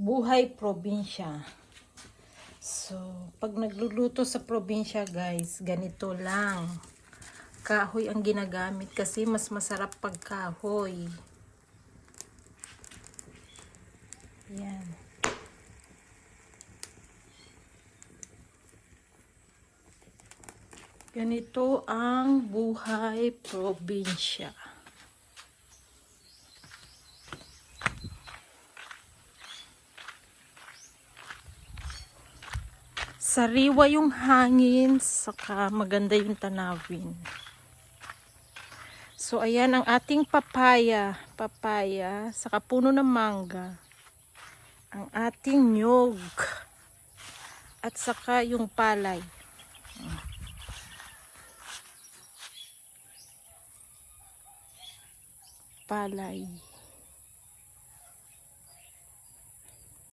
buhay probinsya. So, pag nagluluto sa probinsya, guys, ganito lang. Kahoy ang ginagamit kasi mas masarap pag kahoy. Yan. Ganito ang buhay probinsya. Sariwa yung hangin, saka maganda yung tanawin. So, ayan ang ating papaya. Papaya, saka puno ng mangga. Ang ating nyog. At saka yung palay. Palay.